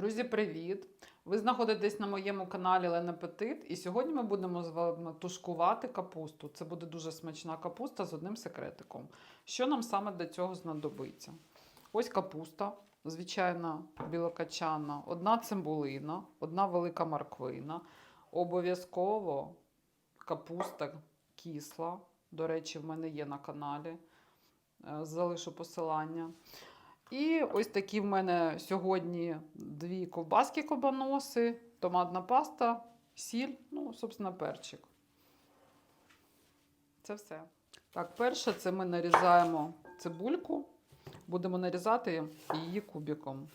Друзі, привіт! Ви знаходитесь на моєму каналі Лена Петит, і сьогодні ми будемо з вами тушкувати капусту. Це буде дуже смачна капуста з одним секретиком. Що нам саме для цього знадобиться? Ось капуста, звичайна білокачана, одна цибулина, одна велика морквина. Обов'язково капуста кисла. До речі, в мене є на каналі. Е, Залишу посилання. І ось такі в мене сьогодні дві ковбаски кобаноси, томатна паста, сіль, ну, собственно, перчик. Це все. Так, перше, це ми нарізаємо цибульку. Будемо нарізати її кубиком.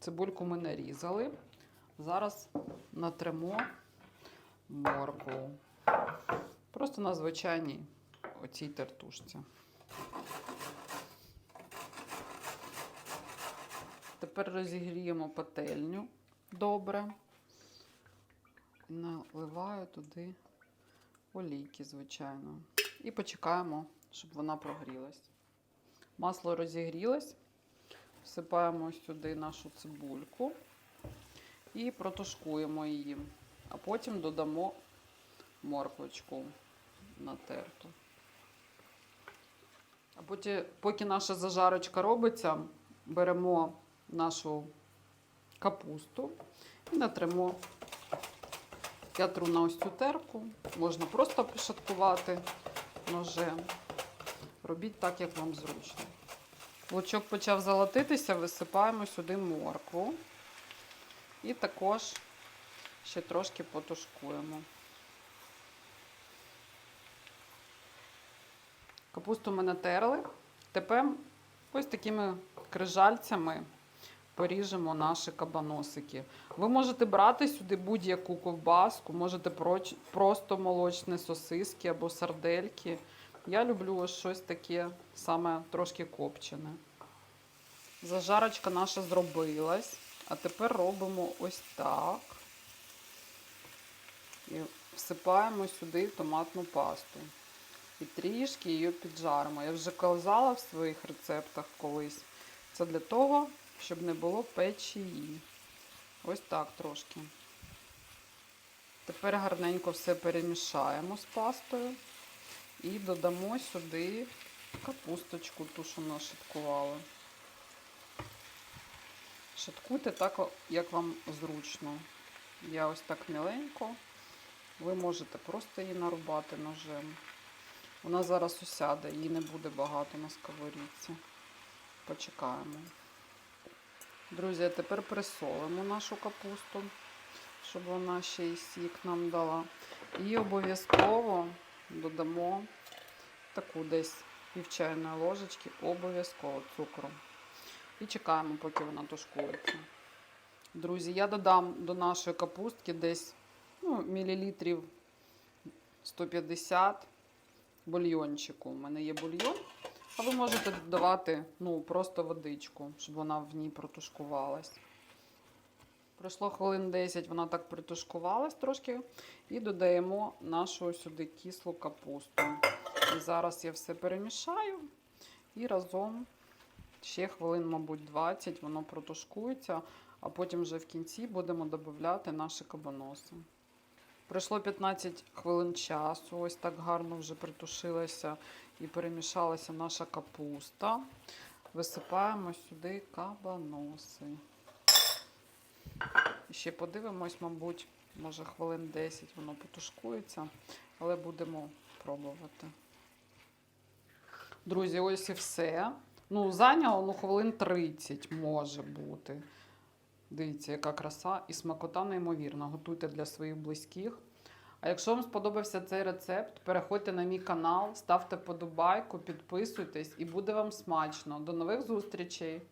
Цибульку ми нарізали. Зараз натремо моркву. Просто на звичайній оцій тертушці. Тепер розігріємо пательню добре. Наливаю туди олійки, звичайно. І почекаємо, щоб вона прогрілась. Масло розігрілось. Всипаємо сюди нашу цибульку і протушкуємо її. А потім додамо морквочку натерту. А потім, поки наша зажарочка робиться, беремо нашу капусту і натримо. Я тру на ось цю терку. Можна просто пришаткувати ножем. Робіть так, як вам зручно. Лучок почав золотитися, висипаємо сюди моркву. І також ще трошки потушкуємо. Капусту ми натерли. Тепер ось такими крижальцями поріжемо наші кабаносики. Ви можете брати сюди будь-яку ковбаску, можете просто молочні сосиски або сардельки. Я люблю ось щось таке саме трошки копчене. Зажарочка наша зробилась. А тепер робимо ось так. І всипаємо сюди томатну пасту. І трішки її піджаримо. Я вже казала в своїх рецептах колись. Це для того, щоб не було печії. Ось так трошки. Тепер гарненько все перемішаємо з пастою і додамо сюди капусточку, ту, що нашаткували. Шаткуйте так, як вам зручно. Я ось так міленько. Ви можете просто її нарубати ножем. Вона зараз усяде, її не буде багато на сковорідці. Почекаємо. Друзі, тепер присолимо нашу капусту, щоб вона ще й сік нам дала. І обов'язково додамо таку десь пів чайної ложечки, обов'язково цукру. І чекаємо, поки вона тушкується. Друзі, я додам до нашої капустки десь ну, мілілітрів 150 бульйончику. У мене є бульйон. А ви можете додавати ну, просто водичку, щоб вона в ній протушкувалась. Пройшло хвилин 10, вона так притушкувалась трошки. І додаємо нашу сюди кислу капусту. І зараз я все перемішаю і разом ще хвилин, мабуть, 20 воно протушкується, а потім вже в кінці будемо додавати наші кабаноси. Пройшло 15 хвилин часу, ось так гарно вже притушилася і перемішалася наша капуста. Висипаємо сюди кабаноси. І ще подивимось, мабуть, може хвилин 10 воно потушкується, але будемо пробувати. Друзі, ось і все. Ну, зайняло ну, хвилин 30 може бути. Дивіться, яка краса і смакота неймовірна. Готуйте для своїх близьких. А якщо вам сподобався цей рецепт, переходьте на мій канал, ставте подобайку, підписуйтесь і буде вам смачно. До нових зустрічей!